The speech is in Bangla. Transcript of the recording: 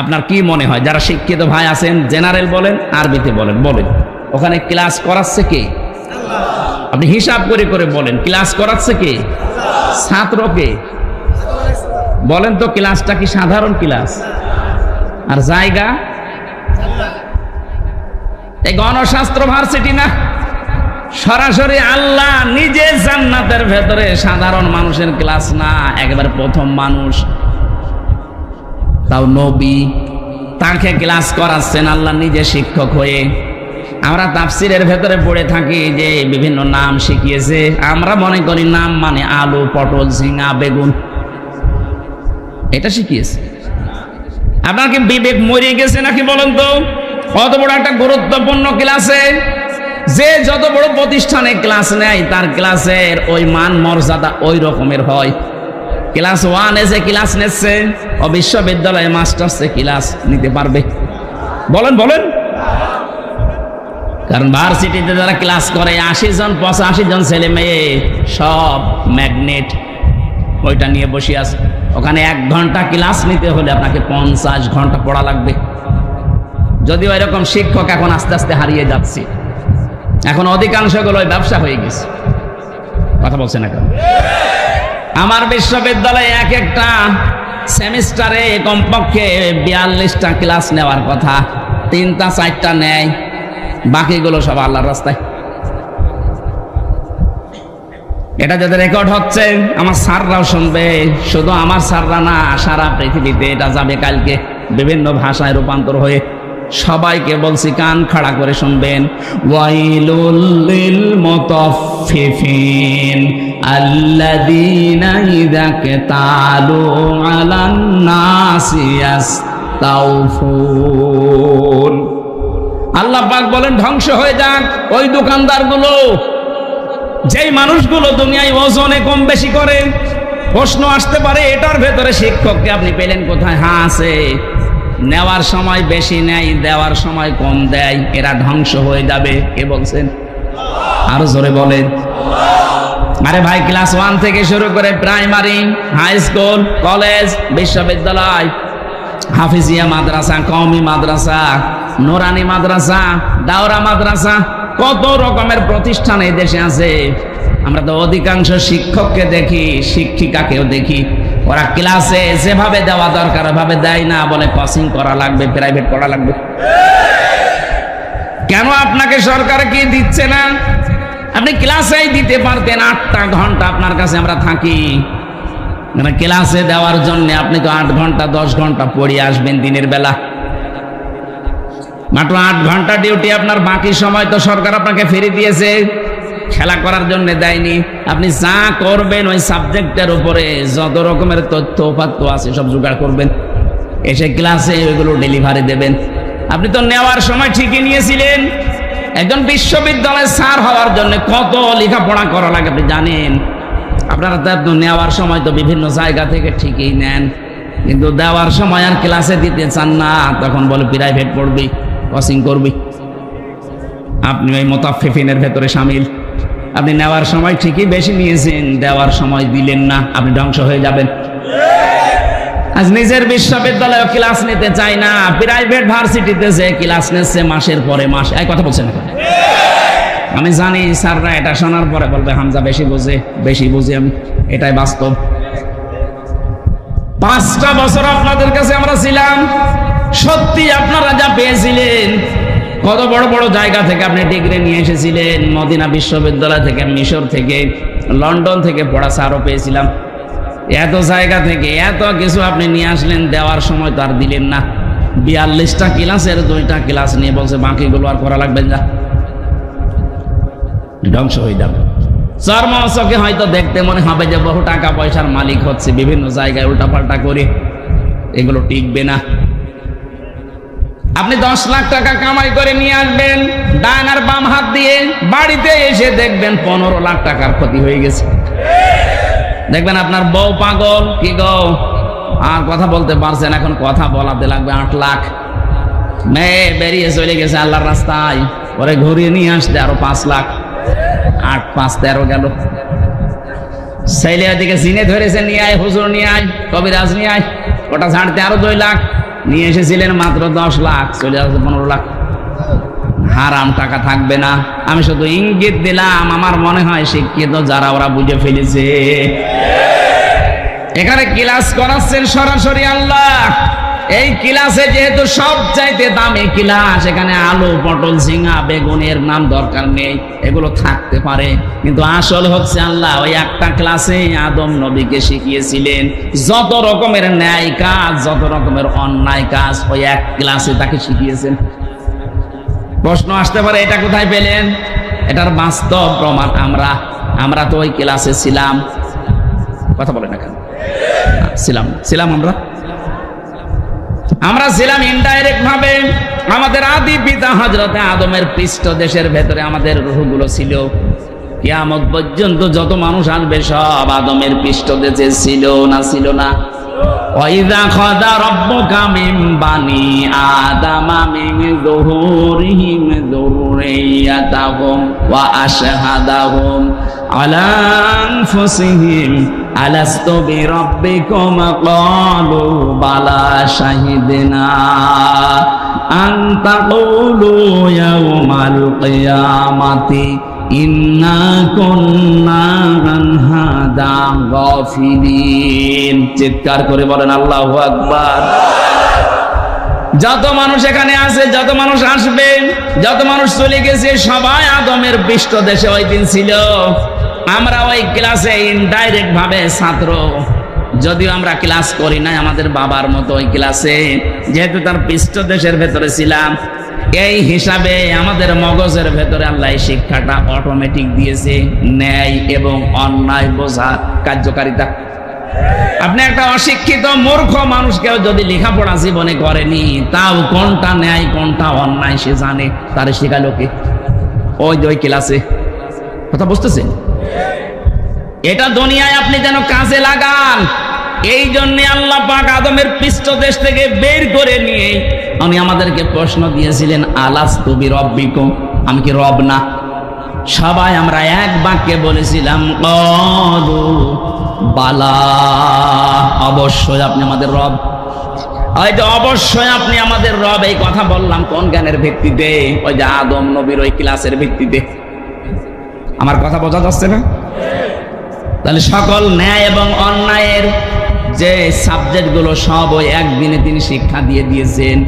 আপনার কি মনে হয়? যারা শিক্ষিত ভাই আছেন, জেনারেল বলেন, আরবিতে বলেন বলেন। ওখানে ক্লাস করাচ্ছে কে? আপনি হিসাব করে করে বলেন, ক্লাস করাচ্ছে কে? ছাত্রকে বলেন তো, ক্লাসটা কি সাধারণ ক্লাস? আর জায়গা? এই গণশাস্ত্র ভার্সিটি না? সরাসরি আল্লাহ নিজে জান্নাতের ভেতরে সাধারণ মানুষের ক্লাস না, একবার প্রথম মানুষ। তাও নবী। তাকে ক্লাস করাচ্ছেন আল্লাহ নিজে শিক্ষক হয়ে। আমরা তাফসিরের ভেতরে পড়ে থাকি যে বিভিন্ন নাম শিখিয়েছে। আমরা মনে করি নাম মানে আলু, পটল, ঝিঙা, বেগুন। এটা শিখিয়েছে। আপনার কি বিবেক মরিয়ে গেছে নাকি বলেন তো? কত বড় একটা গুরুত্বপূর্ণ ক্লাসে যে যত বড় প্রতিষ্ঠানে ক্লাস নেয়, তার ক্লাসের ওই মান মর্যাদা ওই রকমের হয়। ক্লাস ওয়ান এসে ক্লাস নিচ্ছে ও বিশ্ববিদ্যালয়ে মাস্টার্সে ক্লাস নিতে পারবে। বলেন বলেন। কারণ ভার্সিটিতে যারা ক্লাস করে, আশি জন, পঁচাশি জন ছেলে মেয়ে, সব ম্যাগনেট ওইটা নিয়ে বসে আছে। ওখানে এক ঘণ্টা ক্লাস নিতে হলে আপনাকে পঞ্চাশ ঘণ্টা পড়া লাগবে। যদিও এরকম শিক্ষক এখন আস্তে আস্তে হারিয়ে যাচ্ছে। এখন অধিকাংশগুলো ব্যবসা হয়ে গেছে। কথা বলছেন এখন আমার বিশ্ববিদ্যালয়ে এক একটা সেমিস্টারে কমপক্ষে বিয়াল্লিশটা ক্লাস নেওয়ার কথা। তিনটা, চারটা নেয়। বাকিগুলো সব আল্লাহর রাস্তায়। এটা যাদের রেকর্ড হচ্ছে, আমার স্যাররাও শুনবে। শুধু আমার স্যাররা না, সারা পৃথিবীতে এটা যাবে কালকে। বিভিন্ন ভাষায় রূপান্তর হয়ে সবাইকে বলছি, কান খাড়া করে শুনবেন। ওয়াইলুল লিল আল্লাযীনা ইযা কাতালু আলান নাসি ইয়াস্তাউফুন। আল্লাহ পাক বলেন, ধ্বংস হয়ে যাক ওই দোকানদারগুলো। যেই মানুষগুলো দুনিয়ায় ওজনে কম বেশি করে, প্রশ্ন আসতে পারে, এটার ভেতরে শিক্ষককে আপনি পেলেন কোথায়? হ্যাঁ আছে। নেওয়ার সময় বেশি নেয়, দেওয়ার সময় কম দেয়, এরা ধ্বংস হয়ে যাবে। কে বলছেন? আরও জোরে বলেন। আরে ভাই ক্লাস ওয়ান থেকে শুরু করে প্রাইমারি হাই স্কুল কলেজ বিশ্ববিদ্যালয়, হাফিজিয়া মাদ্রাসা, কওমি মাদ্রাসা, নোরানি মাদ্রাসা, দাওরা মাদ্রাসা, কত রকমের প্রতিষ্ঠান এই দেশে আছে। আমরা তো অধিকাংশ শিক্ষককে দেখি, শিক্ষিকাকেও দেখি। ওরা ক্লাসে যেভাবে দেওয়া দরকার, ওভাবে দেয় না, বলে কোচিং করা লাগবে প্রাইভেট করা লাগবে। কেন আপনাকে সরকার কি দিচ্ছে না? আপনি ক্লাসেই দিতে পারতেন আটটা ঘণ্টা আপনার কাছে আমরা থাকি। মানে ক্লাসে দেওয়ার জন্য আপনি তো আট ঘণ্টা, দশ ঘণ্টা পড়িয়ে আসবেন দিনের বেলা। মাত্র আট ঘণ্টা ডিউটি আপনার বাকি সময় তো সরকার আপনাকে ফিরে দিয়েছে। খেলা করার জন্য দেয়নি। আপনি যা করবেন ওই সাবজেক্টের উপরে যত রকমের তথ্য উপাত্য আছে সব জোগাড় করবেন। এসে ক্লাসে ওইগুলো ডেলিভারি দেবেন। আপনি তো নেওয়ার সময় ঠিকই নিয়েছিলেন। একজন বিশ্ববিদ্যালয়ের স্যার হওয়ার জন্য কত লেখাপড়া করা লাগে আপনি জানেন? আপনারা তো নেওয়ার সময় তো বিভিন্ন জায়গা থেকে ঠিকই নেন। কিন্তু দেওয়ার সময় আর ক্লাসে দিতে চান না, তখন বলে প্রাইভেট পড়বি কোচিং করবি। আপনি ওই মোতাফিফিনের ভেতরে সামিল। আপনি নেওয়ার সময় ঠিকই বেশি নিয়েছেন, দেওয়ার সময় দিলেন না, আপনি ধ্বংস হয়ে যাবেন। আজ নিজের বিশ্ববিদ্যালয়ে ক্লাস নিতে চাই না প্রাইভেট ভার্সিটিতে যে ক্লাস নিচ্ছে মাসের পরে মাস। এই কথা বলছেন আমি জানি স্যাররা এটা শোনার পরে বলবে, হামজা বেশি বোঝে, বেশি বুঝি আমি, এটাই বাস্তব। পাঁচটা বছর আপনাদের কাছে আমরা ছিলাম, সত্যি আপনারা যা পেয়েছিলেন, কত বড় বড় জায়গা থেকে আপনি ডিগ্রি নিয়ে এসেছিলেন, মদিনা বিশ্ববিদ্যালয় থেকে, মিশর থেকে, লন্ডন থেকে পড়া স্যারও পেয়েছিলাম। এত জায়গা থেকে এত কিছু আপনি নিয়ে আসলেন, দেওয়ার সময় তো আর দিলেন না। বিয়াল্লিশটা ক্লাসের দুইটা ক্লাস নিয়ে বলছে, বাকিগুলো আর করা লাগবে না। ধ্বংস হয়ে যাবে। চর্মচকে হয়তো দেখতে মনে হবে যে বহু টাকা পয়সার মালিক হচ্ছে, বিভিন্ন জায়গায় উল্টাপাল্টা করে। এগুলো টিকবে না। আপনি দশ লাখ টাকা কামাই করে নিয়ে আসবেন, ডান আর বাম হাত দিয়ে বাড়িতে এসে দেখবেন পনেরো লাখ টাকার ক্ষতি হয়ে গেছে। দেখবেন আপনার বউ পাগল, কি গো? আর কথা বলতে পারছেন, এখন কথা বলাতে লাগবে আট লাখ। মেয়ে বেরিয়ে চলে গেছে আল্লাহর রাস্তায়। পরে ঘুরিয়ে নিয়ে আসতে আরও পাঁচ লাখ। আট, পাঁচ, তেরো গেল। ছেলে দিকে সিনে ধরেছে, নিয়ে আয়, হুজুর নিয়ে আয়, কবিরাজ নিয়ে আয়। ওটা ছাড়তে আরও দুই লাখ। নিয়ে এসেছিলেন মাত্র দশ লাখ, চলে আসবে পনেরো লাখ। হারাম টাকা থাকবে না। আমি শুধু ইঙ্গিত দিলাম, আমার মনে হয় শিক্ষিত যারা ওরা বুঝে ফেলেছে। এখানে ক্লাস করাচ্ছেন সরাসরি আল্লাহ। এই ক্লাসে যেহেতু সব চাইতে দামি ক্লাস, এখানে আলু, পটল, ঝিঙা বেগুনের নাম দরকার নেই, এগুলো থাকতে পারে। কিন্তু আসল হচ্ছে আল্লাহ, ওই একটা ক্লাসে আদম নবীকে শিখিয়েছিলেন, যত রকমের ন্যায় কাজ, যত রকমের অন্যায় কাজ, ওই এক ক্লাসে তাকে শিখিয়েছেন। প্রশ্ন আসতে পারে, এটা কোথায় পেলেন? এটার বাস্তব প্রমাণ আমরা আমরা তো ওই ক্লাসে ছিলাম। কথা বলে না কেন? ছিলাম ছিলাম আমরা? আমরা ছিলাম ইনডাইরেক্ট ভাবে। আমাদের আদি পিতা হজরতে আদমের পৃষ্ঠ দেশের ভেতরে আমাদের রুহগুলো ছিল। কিয়ামত পর্যন্ত যত মানুষ আসবে, সব আদমের পৃষ্ঠ দেশে ছিল না ছিল না। وإذا خذ ربك من بني آدم من ظهورهم ذريتهم وأشهدهم على أنفسهم ألست بربكم قالوا بلى شهدنا أن تقولوا يوم القيامة ইন্না হাদা চিৎকার করে বলেন, আল্লাহু আকবার। যত মানুষ এখানে আছে, যত মানুষ আসবে, যত মানুষ চলে গেছে, সবাই আদমের পৃষ্ঠ দেশে ওই দিন ছিল। আমরা ওই ক্লাসে ইনডাইরেক্ট ভাবে ছাত্র। যদিও আমরা ক্লাস করি নাই, আমাদের বাবার মতো ওই ক্লাসে। যেহেতু তার পৃষ্ঠ দেশের ভেতরে ছিলাম এই হিসাবে আমাদের মগজের ভেতরে আল্লাহ শিক্ষাটা অটোমেটিক দিয়েছে, ন্যায় এবং অন্যায় বোঝা কার্যকারিতা। আপনি একটা অশিক্ষিত মূর্খ মানুষকেও যদি লেখাপড়া জীবনে করেনি, তাও কোনটা ন্যায়, কোনটা অন্যায় সে জানে, তার শেখালো কে? ওই যে ওই ক্লাসে। কথা বুঝতেছেন? এটা দুনিয়ায় আপনি যেন কাজে লাগান এই জন্য আল্লাহ পাক আদমের পৃষ্ঠ দেশ থেকে বের করে নিয়ে উনি আমাদেরকে প্রশ্ন দিয়েছিলেন আলাস তুমি রব্বিক আমি কি রব না? সবাই আমরা এক বাক্যে বলেছিলাম বালা। অবশ্যই আপনি আমাদের রব। হয়তো অবশ্যই আপনি আমাদের রব, এই কথা বললাম কোন জ্ঞানের ভিত্তিতে? ওই যে আদম নবীর ওই ক্লাসের ভিত্তিতে। আমার কথা বোঝা যাচ্ছে না? তাহলে সকল ন্যায় এবং অন্যায়ের যে সাবজেক্টগুলো সব ওই একদিনে তিনি শিক্ষা দিয়ে দিয়েছেন।